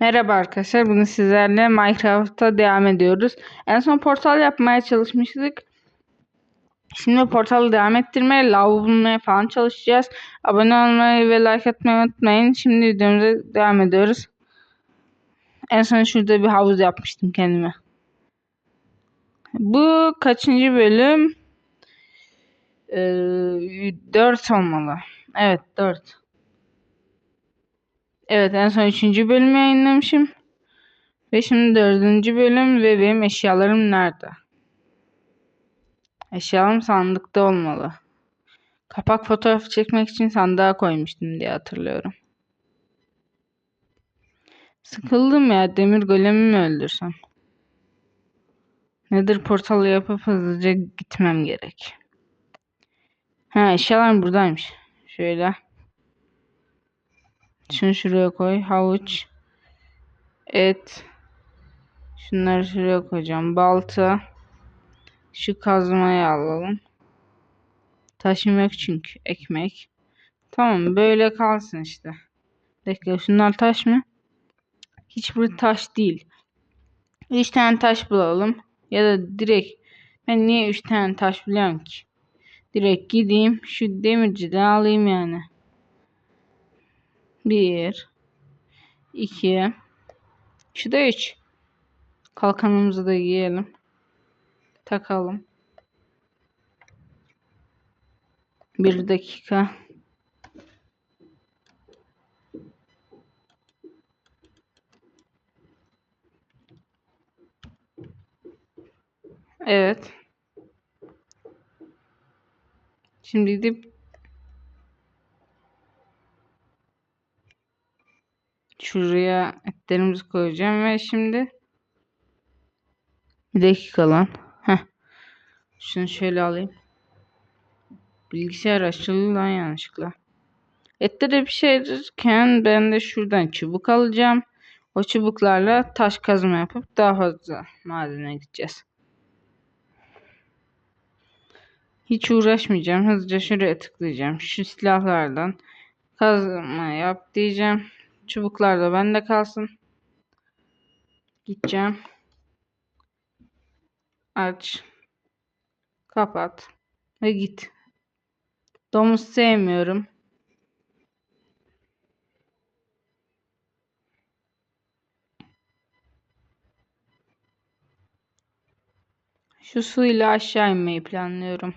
Merhaba arkadaşlar. Bugün sizlerle Minecraft'ta devam ediyoruz. En son portal yapmaya çalışmıştık. Şimdi portalı devam ettirmeye, lav bulmaya falan çalışacağız. Abone olmayı ve like atmayı unutmayın. Şimdi videomuza devam ediyoruz. En son şurada bir havuz yapmıştım kendime. Bu kaçıncı bölüm? Ee, 4 olmalı. Evet 4. Evet en son 3. bölümü yayınlamışım. Ve şimdi 4. bölüm ve benim eşyalarım nerede? Eşyalarım sandıkta olmalı. Kapak fotoğrafı çekmek için sandığa koymuştum diye hatırlıyorum. Sıkıldım ya demir golemi mi öldürsem? Nedir portalı yapıp hızlıca gitmem gerek. Ha eşyalarım buradaymış. Şöyle. Şunu şuraya koy. Havuç. Et. Şunları şuraya koyacağım. Balta. Şu kazmayı alalım. Taşım yok çünkü. Ekmek. Tamam böyle kalsın işte. Bekle şunlar taş mı? Hiçbir taş değil. 3 tane taş bulalım. Ya da direkt. Ben niye 3 tane taş biliyorum ki? Direkt gideyim. Şu demirciden alayım yani. Bir. iki. Şu da üç. Kalkanımızı da giyelim. Takalım. Bir dakika. Evet. Şimdi gidip Şuraya etlerimizi koyacağım ve şimdi bir dakika lan. Heh. Şunu şöyle alayım. Bilgisayar açıldı lan yanlışlıkla. Etleri pişirirken ben de şuradan çubuk alacağım. O çubuklarla taş kazma yapıp daha fazla madene gideceğiz. Hiç uğraşmayacağım. Hızlıca şuraya tıklayacağım. Şu silahlardan kazma yap diyeceğim. Çubuklar da bende kalsın. Gideceğim. Aç. Kapat. Ve git. Domuz sevmiyorum. Şu suyla aşağı inmeyi planlıyorum.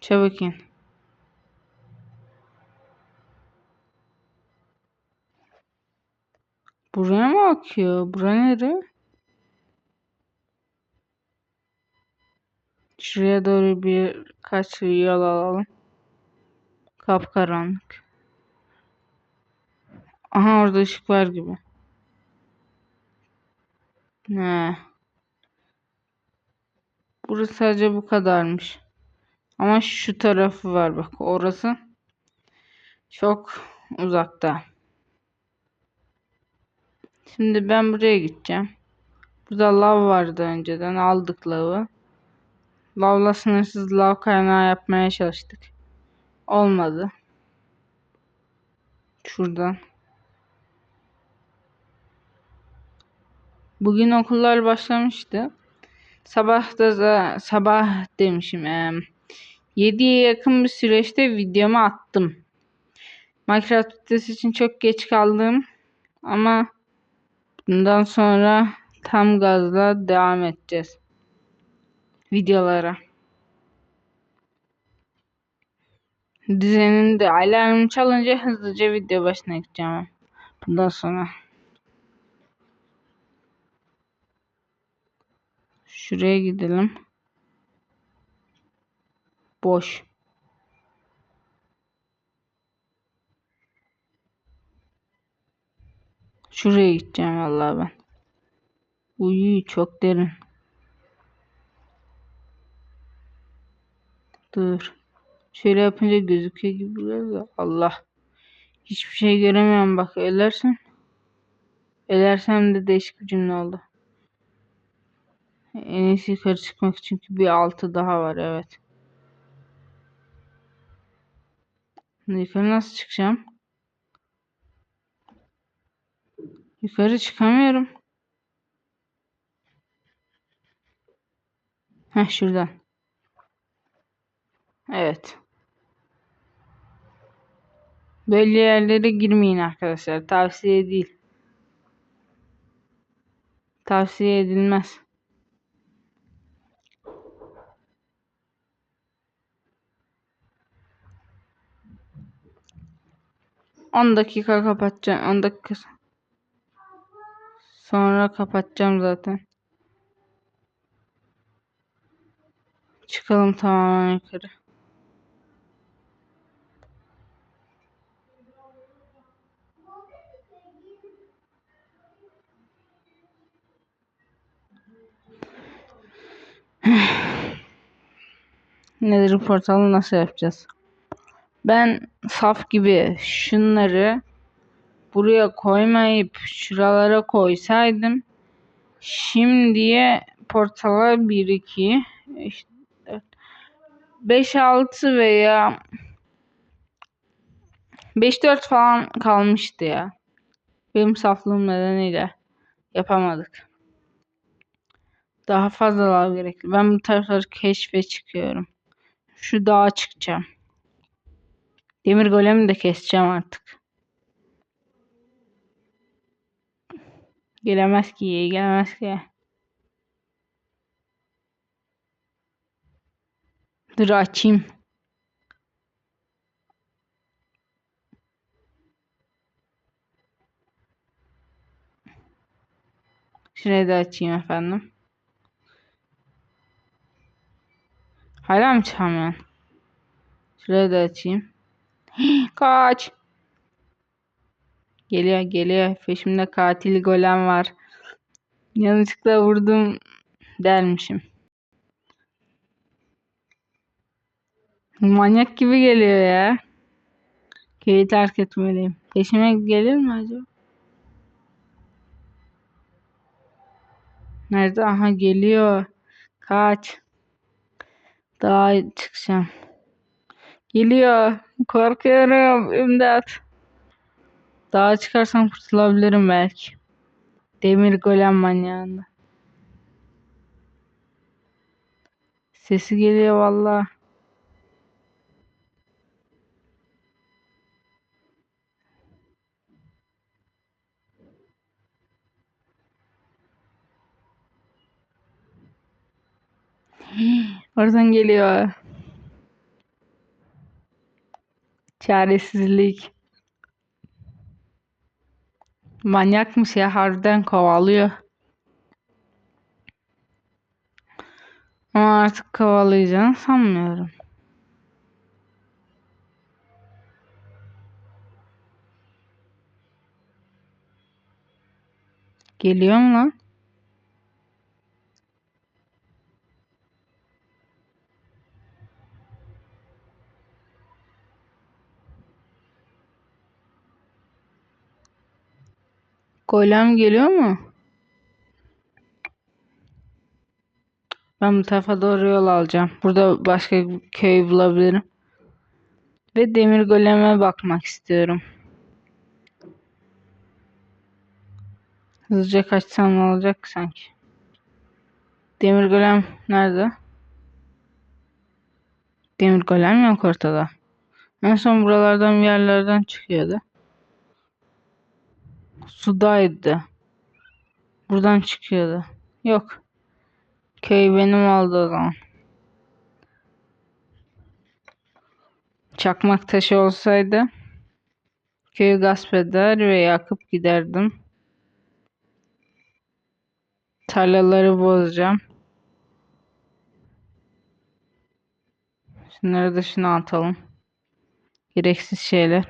Çabuk in. Buraya mı akıyor? Bura nere? Şuraya doğru bir kaç yol alalım. Kapkaranlık. Aha orada ışık var gibi. Ne? Burası sadece bu kadarmış. Ama şu tarafı var bak. Orası çok uzakta. Şimdi ben buraya gideceğim. Burada lav vardı önceden. Aldık lavı. Lavla sınırsız lav kaynağı yapmaya çalıştık. Olmadı. Şuradan. Bugün okullar başlamıştı. Sabah da sabah demişim. E, 7'ye yakın bir süreçte videomu attım. Minecraft videosu için çok geç kaldım. Ama Bundan sonra tam gazla devam edeceğiz. Videolara. Düzeninde alarm çalınca hızlıca video başına gideceğim. Bundan sonra. Şuraya gidelim. Boş. Şuraya gideceğim vallahi ben. Uyu çok derin. Dur. Şöyle yapınca gözüküyor gibi biraz da. Allah. Hiçbir şey göremiyorum bak ölersen. Ölersem de değişik bir cümle oldu. En iyisi yukarı çıkmak çünkü bir altı daha var evet. Yukarı nasıl çıkacağım? Yukarı çıkamıyorum. Heh şuradan. Evet. Böyle yerlere girmeyin arkadaşlar. Tavsiye değil. Tavsiye edilmez. On dakika kapatacağım. On dakika sonra kapatacağım zaten. Çıkalım tamamen yukarı. Nedir portalı nasıl yapacağız? Ben saf gibi şunları buraya koymayıp şuralara koysaydım şimdiye portala 1 2 5 6 veya 5 4 falan kalmıştı ya. Benim saflığım nedeniyle yapamadık. Daha fazla gerekli. Ben bu tarafları keşfe çıkıyorum. Şu dağa çıkacağım. Demir golemi de keseceğim artık. Gelemez ki, gelemez ki. Dur açayım. Şurayı da açayım efendim. Hala mı çalmıyorsun? Şurayı da açayım. Kaç. Geliyor geliyor. Peşimde katil golem var. Yanlışlıkla vurdum dermişim. Manyak gibi geliyor ya. Köyü terk etmeliyim. Peşime gelir mi acaba? Nerede? Aha geliyor. Kaç. Daha çıkacağım. Geliyor. Korkuyorum. İmdat. Daha çıkarsam kurtulabilirim belki. Demir golem manyağında. Sesi geliyor valla. Oradan geliyor. Çaresizlik. Manyakmış ya harbiden kovalıyor. Ama artık kovalayacağını sanmıyorum. Geliyor mu lan? Golem geliyor mu? Ben bu tarafa doğru yol alacağım. Burada başka köy bulabilirim. Ve demir goleme bakmak istiyorum. Hızlıca kaçsam ne olacak sanki? Demir golem nerede? Demir golem yok ortada. En son buralardan bir yerlerden çıkıyordu. Sudaydı. Buradan çıkıyordu. Yok. Köy benim oldu o zaman. Çakmak taşı olsaydı köyü gasp eder ve yakıp giderdim. Tarlaları bozacağım. Şunları dışına atalım. Gereksiz şeyler.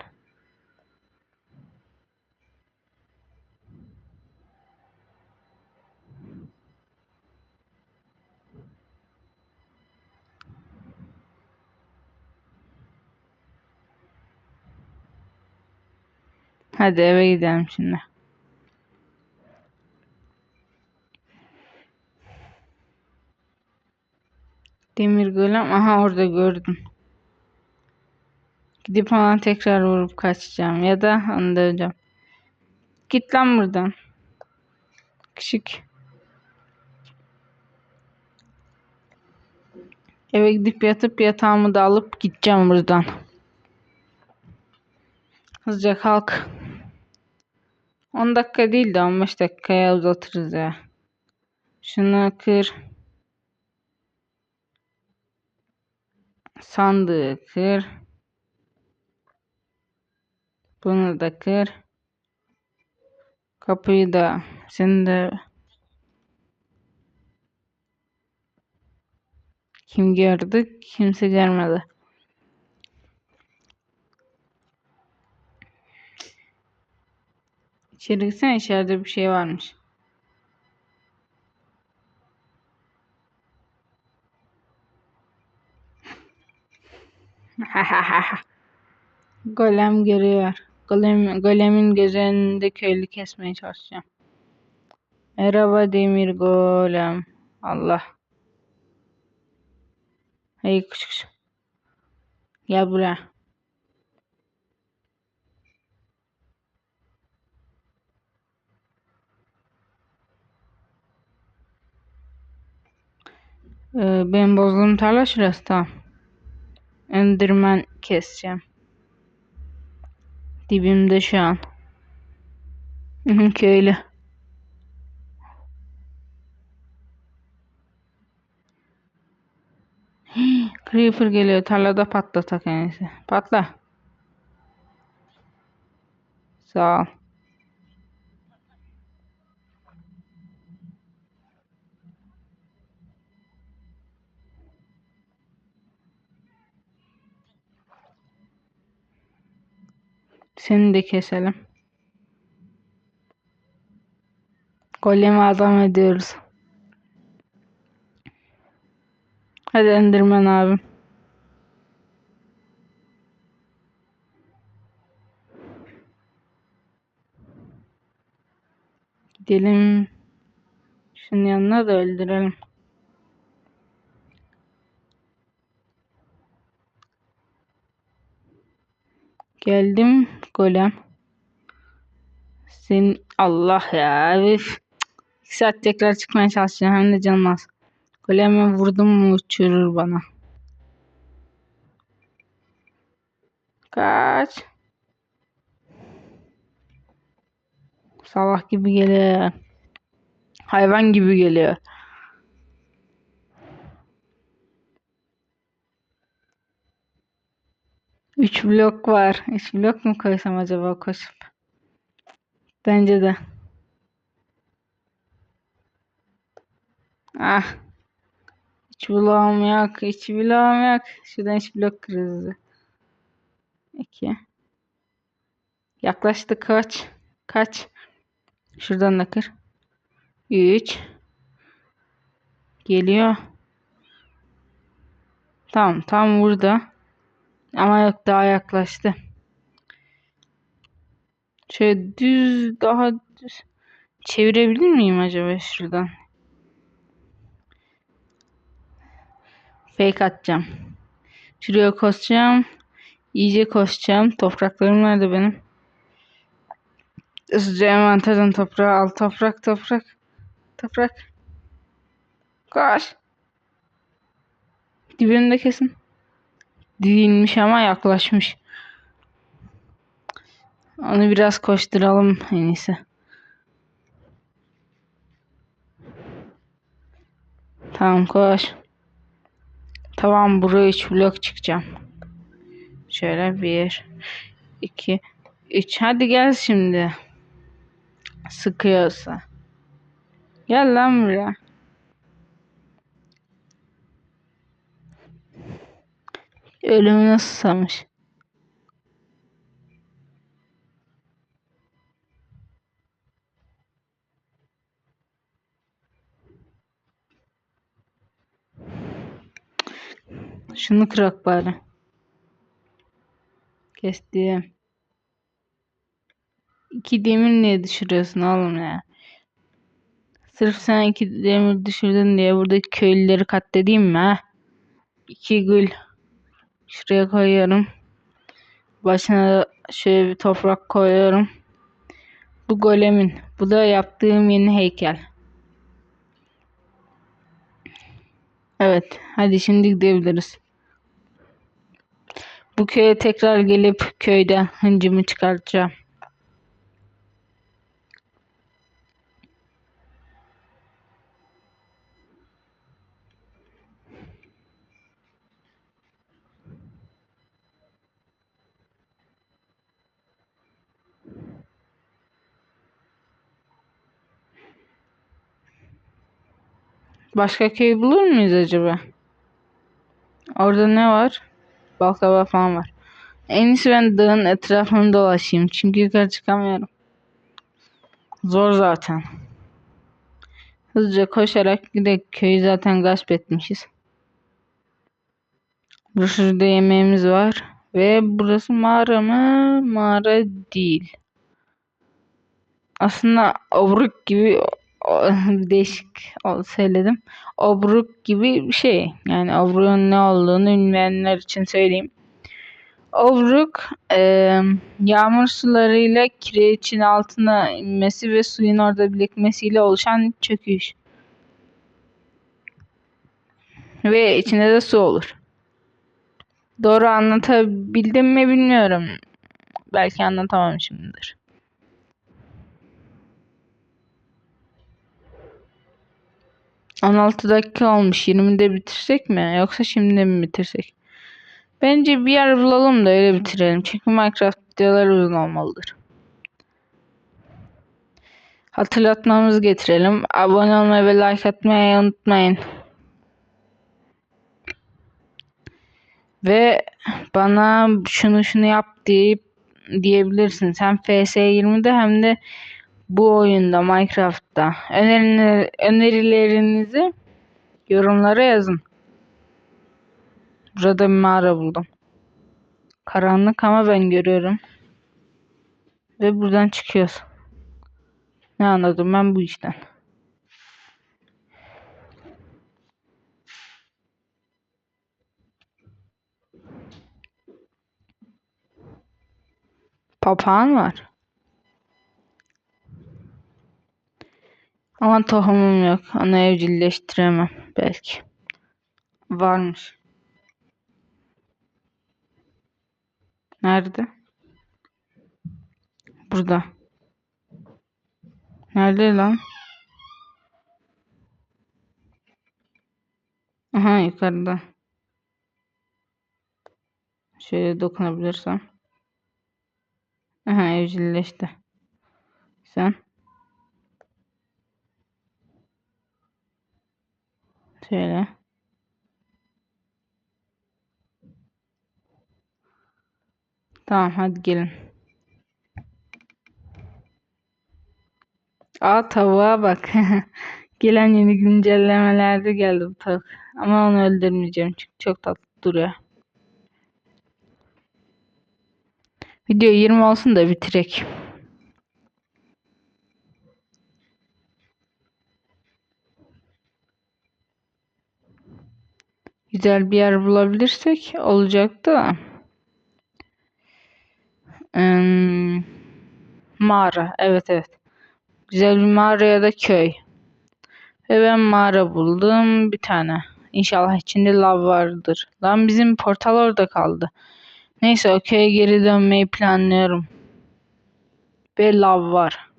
Hadi eve gidelim şimdi. Demir golem. Aha orada gördüm. Gidip ona tekrar vurup kaçacağım. Ya da onu döveceğim. Git lan buradan. Küçük. Eve gidip yatıp yatağımı da alıp gideceğim buradan. Hızlıca kalk. 10 dakika değil de 15 dakikaya uzatırız ya. Şunu kır. Sandığı kır. Bunu da kır. Kapıyı da sen de kim gördü? Kimse görmedi. İçeri gitsene içeride bir şey varmış. Golem görüyor. Golem, golemin göz önünde köylü kesmeye çalışacağım. Merhaba demir golem. Allah. Hey küçük. Gel buraya. Ee, benim bozduğum tarla şurası tamam. Enderman keseceğim. Dibimde şu an. Köylü. Creeper geliyor. Tarlada patlatak en iyisi. Patla. Sağ ol. Seni de keselim. Golemi adam ediyoruz. Hadi Enderman abim. Gidelim. Şunun yanına da öldürelim. Geldim golem. Sen Allah ya. Üf. İki saat tekrar çıkmaya çalışacağım. Hem de canım az. Golemi vurdum mu uçurur bana. Kaç. Sabah gibi geliyor. Hayvan gibi geliyor. Üç blok var. Üç blok mu koysam acaba koşup? Bence de. Ah. Hiç bloğum yok. Hiç bloğum yok. Şuradan hiç blok krizi. İki. Yaklaştı kaç. Kaç. Şuradan da kır. Üç. Geliyor. Tamam. Tam burada. Ama yok daha yaklaştı. Şöyle düz daha düz. Çevirebilir miyim acaba şuradan? Fake atacağım. Şuraya koşacağım. İyice koşacağım. Topraklarım nerede benim? Hızlıca envanterden toprağı al. Toprak toprak. Toprak. Koş. Dibimde kesin. Değilmiş ama yaklaşmış. Onu biraz koşturalım en iyisi. Tamam koş. Tamam buraya 3 blok çıkacağım. Şöyle bir, iki, üç. Hadi gel şimdi. Sıkıyorsa. Gel lan buraya. Ölümü nasıl samış? Şunu kırak bari. Kestim. İki demir niye düşürüyorsun oğlum ya? Sırf sen iki demir düşürdün diye buradaki köylüleri katledeyim mi ha? İki gül. Şuraya koyuyorum. Başına şöyle bir toprak koyuyorum. Bu golemin. Bu da yaptığım yeni heykel. Evet. Hadi şimdi gidebiliriz. Bu köye tekrar gelip köyden hıncımı çıkartacağım. Başka köy bulur muyuz acaba? Orada ne var? Balkaba falan var. En iyisi ben dağın etrafını dolaşayım. Çünkü yukarı çıkamıyorum. Zor zaten. Hızlıca koşarak gidelim. Köyü zaten gasp etmişiz. Şurada yemeğimiz var. Ve burası mağara mı? Mağara değil. Aslında obruk gibi değişik söyledim. Obruk gibi bir şey. Yani obruğun ne olduğunu bilmeyenler için söyleyeyim. Obruk e, yağmur sularıyla kireçin altına inmesi ve suyun orada birikmesiyle oluşan çöküş. Ve içinde de su olur. Doğru anlatabildim mi bilmiyorum. Belki anlatamamışımdır. 16 dakika olmuş. 20'de bitirsek mi? Yoksa şimdi mi bitirsek? Bence bir yer bulalım da öyle bitirelim. Çünkü Minecraft videoları uzun olmalıdır. Hatırlatmamızı getirelim. Abone olmayı ve like atmayı unutmayın. Ve bana şunu şunu yap deyip diyebilirsin. Hem FS20'de hem de bu oyunda Minecraft'ta önerilerinizi yorumlara yazın. Burada bir mağara buldum. Karanlık ama ben görüyorum. Ve buradan çıkıyoruz. Ne anladım ben bu işten. Papağan var. Ama tohumum yok. Onu evcilleştiremem belki. Varmış. Nerede? Burada. Nerede lan? Aha yukarıda. Şöyle dokunabilirsem. Aha evcilleşti. Sen? Şöyle. Tamam hadi gelin. Aa tavuğa bak. Gelen yeni güncellemelerde geldi bu tavuk. Ama onu öldürmeyeceğim çünkü çok tatlı duruyor. Video 20 olsun da bitirek. Güzel bir yer bulabilirsek olacaktı da. Hmm, mağara. Evet evet. Güzel bir mağara ya da köy. Ve ben mağara buldum bir tane. İnşallah içinde lav vardır. Lan bizim portal orada kaldı. Neyse o köye geri dönmeyi planlıyorum. Ve lav var.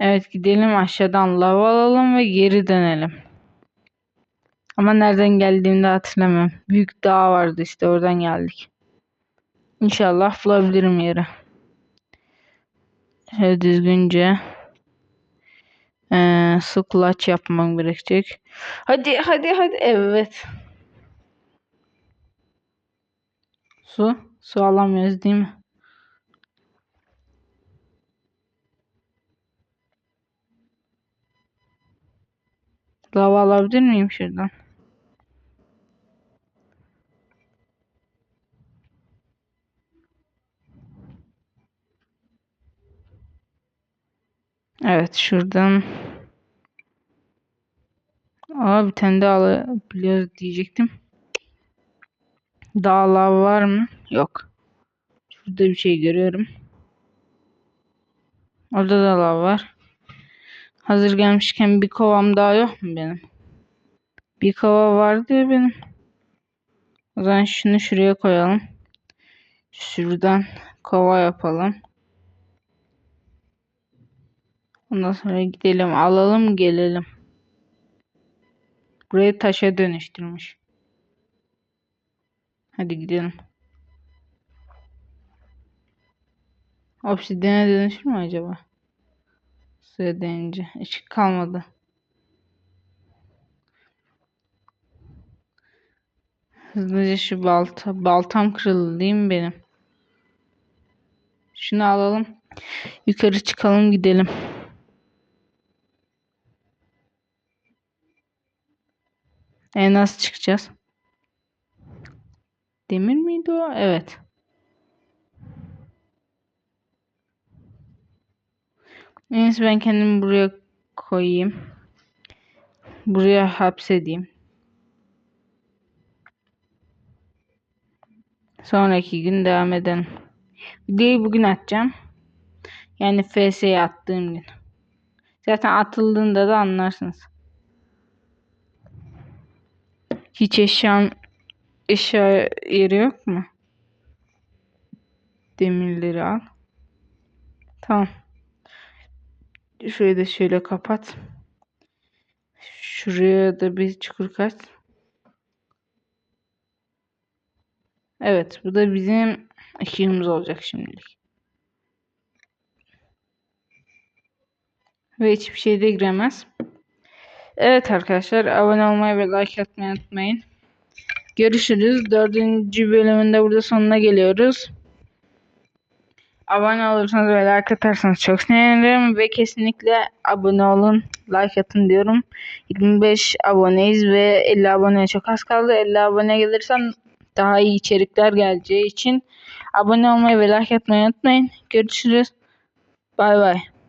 Evet gidelim aşağıdan lav alalım ve geri dönelim. Ama nereden geldiğimi de hatırlamıyorum. Büyük dağ vardı işte oradan geldik. İnşallah bulabilirim yeri. Şöyle düzgünce ee, su clutch yapmam gerekecek. Hadi hadi hadi evet. Su. Su alamıyoruz değil mi? Lava alabilir miyim şuradan? Evet şuradan Aa bir tane daha alabiliyoruz diyecektim. Dağlar var mı? Yok. Şurada bir şey görüyorum. Orada da lav var. Hazır gelmişken bir kovam daha yok mu benim? Bir kova vardı ya benim. O zaman şunu şuraya koyalım. Şuradan kova yapalım. Ondan sonra gidelim alalım gelelim. Burayı taşa dönüştürmüş. Hadi gidelim. Obsidiyene dönüşür mü acaba? Suya değince. Işık kalmadı. Hızlıca şu balta. Baltam kırıldı değil mi benim? Şunu alalım. Yukarı çıkalım gidelim. E nasıl çıkacağız? Demir miydi o? Evet. Neyse ben kendimi buraya koyayım. Buraya hapsedeyim. Sonraki gün devam edelim. Videoyu bugün atacağım. Yani FS'ye attığım gün. Zaten atıldığında da anlarsınız. Hiç eşyam eşya yeri yok mu? Demirleri al. Tamam. Şurayı da şöyle kapat. Şuraya da bir çukur kaç. Evet bu da bizim ışığımız olacak şimdilik. Ve hiçbir şey de giremez. Evet arkadaşlar abone olmayı ve like atmayı unutmayın. Görüşürüz. Dördüncü bölümünde burada sonuna geliyoruz. Abone olursanız ve like atarsanız çok sevinirim ve kesinlikle abone olun, like atın diyorum. 25 aboneyiz ve 50 aboneye çok az kaldı. 50 abone gelirsem daha iyi içerikler geleceği için abone olmayı ve like atmayı unutmayın. Görüşürüz. Bay bay.